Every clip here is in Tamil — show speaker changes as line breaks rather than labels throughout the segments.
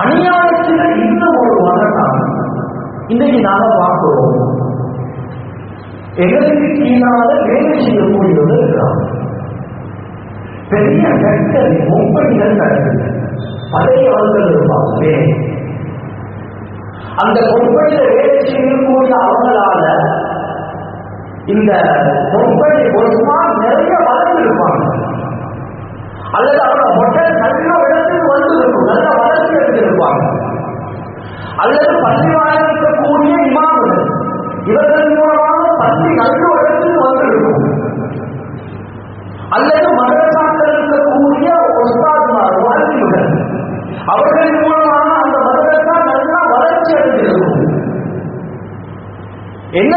அநியாயத்தில் இன்னும் ஒரு வகத்தான் இன்னைக்கு நாம பார்க்கிறோம். எங்களுக்கு கீழாத வேலை செய்யக்கூடியவர்கள் இருக்கிறாங்க பெரிய கட்டளை முப்படிகள் நடக்குது பழைய அவர்கள் இருப்பாங்க. அந்த கொம்படியில வேலை செய்யக்கூடிய அவங்களால இந்த கொம்படி பொறுமா நிறைய வளர்ந்து இருப்பாங்க. அல்லது அவரோட மொட்டை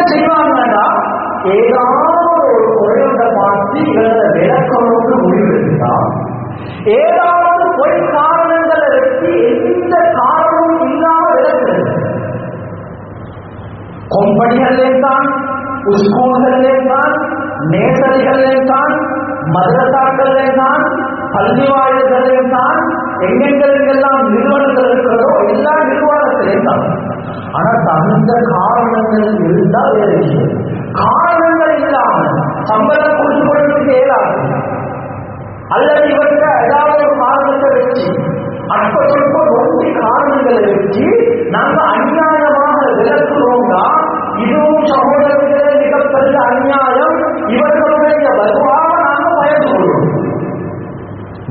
செய்வாங்கன்னா ஏதாவது ஒரு பொருளை பார்த்து இவரது விளக்கணோடு முடிவெடுத்தா? ஏதாவது பொய் காரணங்களை வச்சு எந்த காரணமும் இல்லாம விளக்குறது. கொம்படிகளிலே தான் ஸ்கூல்களிலே தான் நேசரிகளிலே தான் மதரசாக்களிலே தான் பள்ளி வாயில்களிலே தான் எங்கெங்கெல்லாம் நிறுவனங்கள் இருக்கிறதோ எல்லா நிறுவனத்திலே தான் ஆனா தகுந்த காரணங்கள் இருந்தால் வேறு விஷயம். காரணங்கள் இல்லாமல் சம்பளம் கொடுத்து கொடுத்து இயலாது. அல்லது இவர்கிட்ட ஏதாவது ஒரு காரணத்தை வச்சு அற்ப சொற்ப ஒன்றி காரணங்களை வச்சு நாங்க அநியாயமாக விளக்குறோம்னா இதுவும் சகோதரர்களே மிகப்பெரிய அநியாயம். இவர்களுடைய வருவாக நாங்க பயந்து கொள்வோம்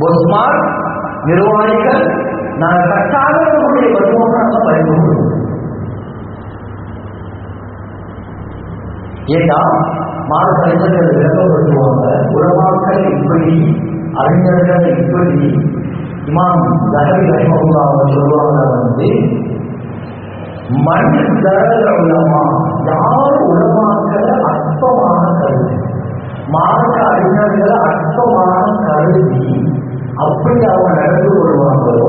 பொஸ்மார் நிர்வாகிகள் நாங்கள் கட்டாக உங்களுடைய வருவாக பயன்படுத்தும். ஏன்னா மாத அறிஞர்கள் விளக்கப்படுத்துவாங்க உலமாக்கள் இப்படி அறிஞர்கள் இப்படி இமாம் தகவி ரஹிமகுல்லா அவங்க சொல்லுவாங்க வந்து மண் தரல உலமா யார் உலமாக்களை அற்பமான கருதி மார்க்க அறிஞர்களை அற்பமான கருதி அப்படி அவங்க நடந்து கொள்வாங்களோ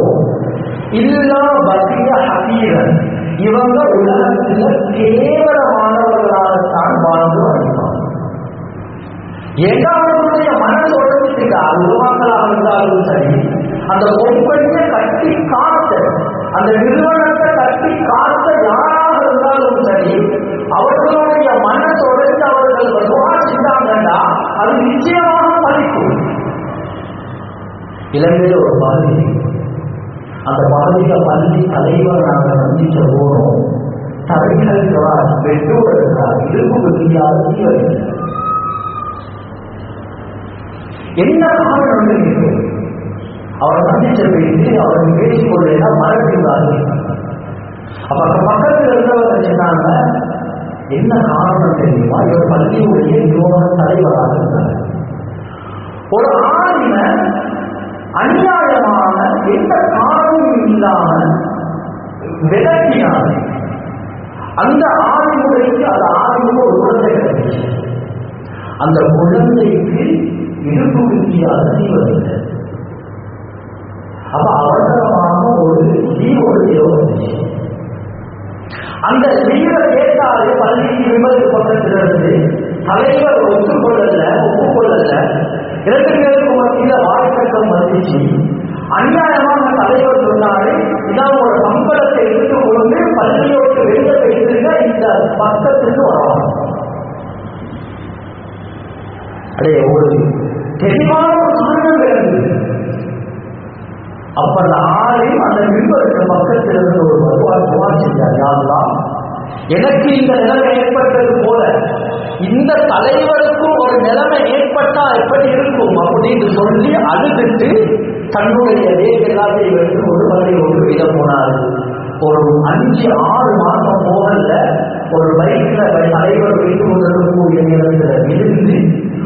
இல்லா பசிய ஹபீரன் இவங்க உலகத்துல கேவலமானவர்களாகத்தான் வாழ்ந்து வருவாங்க ஏகாவதுடைய மனசு உடம்புக்கு உருவாக்களாக இருந்தாலும் சரி அந்த பொம்பையை கட்டி காத்த அந்த நிறுவனத்தை கட்டி காத்த யாராக இருந்தாலும் சரி அவர்களுடைய மனசு உடைந்து அவர்கள் விவாதித்தாங்கன்னா அது நிச்சயமாக பலிக்கும் இலங்கையில் ஒரு பகுதி அந்த பள்ளி தலைவர் நாங்கள் சந்திச்ச போனோம் தலைகள் பெற்றோர் இருப்பு பகுதியாக தீவிரம் என்ன காரணம் இருக்கு அவர் சந்திச்ச பேசி அவர் பேசிக்கொள்ள மறக்கிறார்கள் அப்ப அந்த பக்கத்தில் இருந்தவர் சொன்னாங்க என்ன காரணம் தெரியுமா? இவர் பள்ளியுடைய நிறுவன தலைவராக இருந்தார். ஒரு ஆணின அநியாயமான எந்த இல்லாமல் இல்லாம விளக்கினார் அந்த ஆதிமுறைக்கு அது ஆதிமுக ஒரு குழந்தை கிடைச்சு. அந்த குழந்தைக்கு இருப்பு வித்தியாக தீவிரமில்லை அப்ப அவசரமாக ஒரு ஜீவோடு வந்துச்சு அந்த ஜீவ கேட்டாலே பள்ளிக்கு விமதி பக்கத்திலிருந்து தலைவர் ஒத்துக்கொள்ளல ஒப்புக்கொள்ளல. இரண்டு பேருக்கு மத்தியில் வாய்ப்பக்கம் வந்துச்சு. அநியாயமாக தலைவர் சொன்னாரு இதான் ஒரு சம்பளத்தை எடுத்துக்கொண்டு பள்ளியோடு வெளியே வைத்திருந்த இந்த பக்கத்துக்கு வரலாம். அடைய ஒரு தெளிவான ஒரு காரணம் இருந்தது அப்ப அந்த ஆளையும் அந்த மின்பருக்கு பக்கத்தில் இருந்து ஒரு வருவாய் துவா செஞ்சார் யாருலாம் எனக்கு இந்த நிலைமை ஏற்பட்டது போல இந்த தலைவருக்கும் ஒரு நிலைமை ஏற்பட்டா எப்படி இருக்கும் அப்படின்னு சொல்லி அழுதுட்டு தன்னுடைய வேக எல்லாத்தையும் ஒரு வரை ஒரு வித போனாரு. ஒரு அஞ்சு ஆறு மாதம் போகல ஒரு பைக்ல தலைவர் வைத்து கொண்டிருக்கக்கூடிய நேரத்துல இருந்து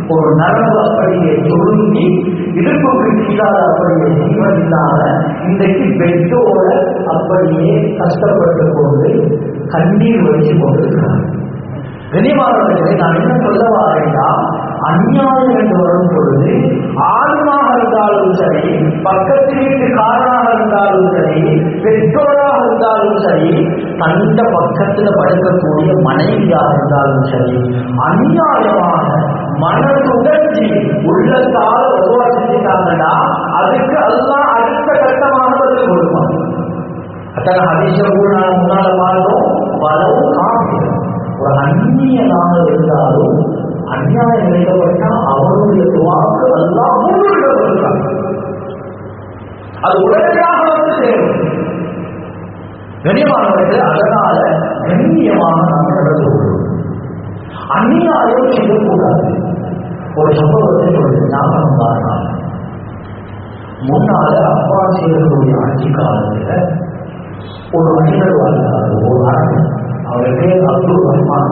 ஒரு நரம்பு அப்படியே சுருங்கி இடுப்புக்கு இல்லாத அப்படியே ஜீவன் இல்லாத இன்றைக்கு பெட்டோட அப்படியே கஷ்டப்பட்டு கொண்டு கண்ணீர் வச்சு கொண்டிருக்கிறார். கனிமானவர்களை நான் என்ன சொல்ல வரேன்னா அந்நியாயம் என்று வரும் பொழுது ஆளுமாக இருந்தாலும் சரி பக்கத்து வீட்டுக்காரனாக இருந்தாலும் சரி பெற்றோராக இருந்தாலும் சரி தந்த பக்கத்துல படுக்கக்கூடிய மனைவியாக இருந்தாலும் சரி அநியாயமாக மனதுடஞ்சி உள்ளத்தால் உருவாக்கிட்டாங்கன்னா அதுக்கு எல்லாம் அடுத்த கட்டமாக பதில் கொடுப்பாங்க அத்தனை ஹதீஸ கூட நான் முன்னால அது உடனடியாக வந்து சேரும். கனியமானவர்கள் அதனால கண்ணியமாக நாம் நடந்து கொள்வோம் அந்நியாயம் செய்யக்கூடாது ஒரு சம்பவத்தை சொல்றது ஞாபகம் பாருங்கள் முன்னால அப்பாசியர்களுடைய ஆட்சி காலத்துல ஒரு மனிதர் வாழ்ந்தார் ஒரு அரசன். அவர் பேர் அப்துல் ரஹ்மான்.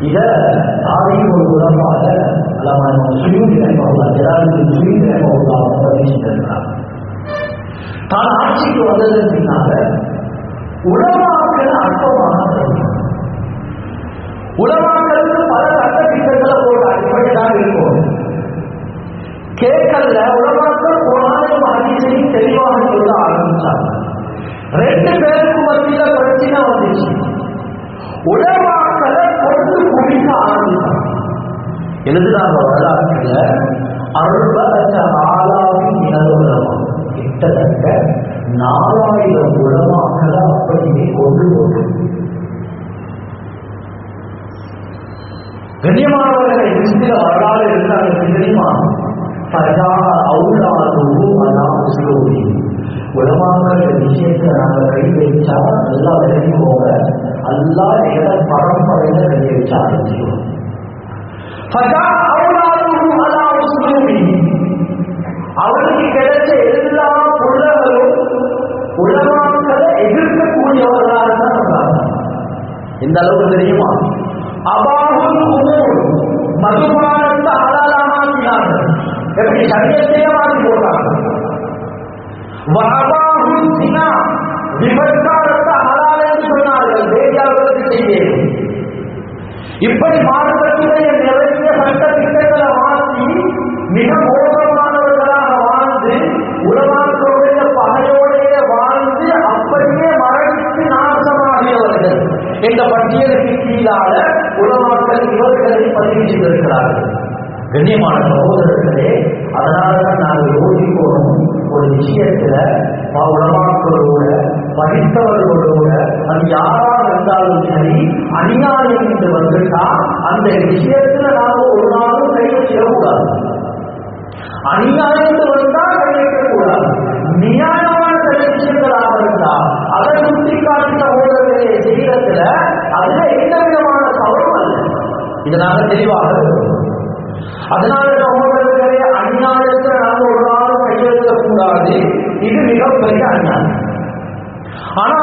இத ஆதியும் ஒரு உலகாக அல்லாமல் சுயூதி நினைப்பவர்களா ஜனாதிபதி சுயூதி நினைப்பவர்களாக பதிவு செஞ்சிருக்கிறார் தான் ஆட்சிக்கு வந்ததன் பின்னால உலமாக்கள் அற்பமாக உலமாக்களுக்கு பல சட்ட திட்டங்களை போட்டார் இருக்கும் கேட்கல உலக எழுதுறாங்க வரலாற்றுல அறுபத்த ஆளாவின் இனதுலமா கிட்டத்தட்ட நாலாயிரம் உலமாக்களை அப்படியே கொண்டு போட்டு கண்ணியமானவர்களை இந்திய வரலாறு இருந்தாங்க தெரியுமா? பஜா அவுலாதுகு அலா உஸ்லூபி உலமாக்கள் விஷயத்தை நாங்கள் கை வைச்சா நல்லா விலகி போக அல்லா எட பரம்பரையில கை வச்சா ஆரம்பிச்சிடும் அவனுக்கு கிடைச்ச எல்லா புள்ளகளும் உலமாக்களை எதிர்க்கக்கூடியவர்களாக தான் இருந்தாங்க எந்த அளவுக்கு தெரியுமா அபாகுல் மதுபானத்தை ஹலாலாமாக்கினார்கள் எப்படி சரியத்தையே மாற்றி போட்டாங்க வஅபாகுல் சினா விபச்சாரத்தை ஹலால் என்று சொன்னார்கள் வேதியாளர்களுக்கு செய்தேன் இப்படி மாறுபட்டுடைய நிறைய சட்ட திட்டங்களை மாற்றி மிக மோசமானவர்களாக வாழ்ந்து உலமாக்களுடைய பகையோடைய வாழ்ந்து அப்படியே மரணித்து நாசமாகியவர்கள். என்ற பட்டியலுக்கு கீழாக உலமாக்கள் இவர்களை பதிவு செய்திருக்கிறார்கள் கண்ணியமான சகோதரர்களே அதனாலதான் நாங்கள் யோசிப்போம் ஒரு விஷயத்துல ப- உலமாக்களோட படித்தவர்களோட அது யாராக இருந்தாலும் சரி அநியாயம் என்று வந்துட்டா அந்த விஷயத்துல நாம ஒரு நாளும் கை வச்சிடக்கூடாது அநியாயத்து வந்தா கை வைக்கக்கூடாது நியாயமான சில விஷயங்களாக இருந்தா அதை சுட்டி காட்டி சகோதரர்களே செய்யறதுல அதுல எந்த விதமான தவறும் அல்ல. இதை நாங்க தெளிவாக அதனால சகோதரர்களே அநியாயத்துல நாம ஒரு நாளும் கையெழுத்த கூடாது இது மிகப்பெரிய அநியாயம். ஆனா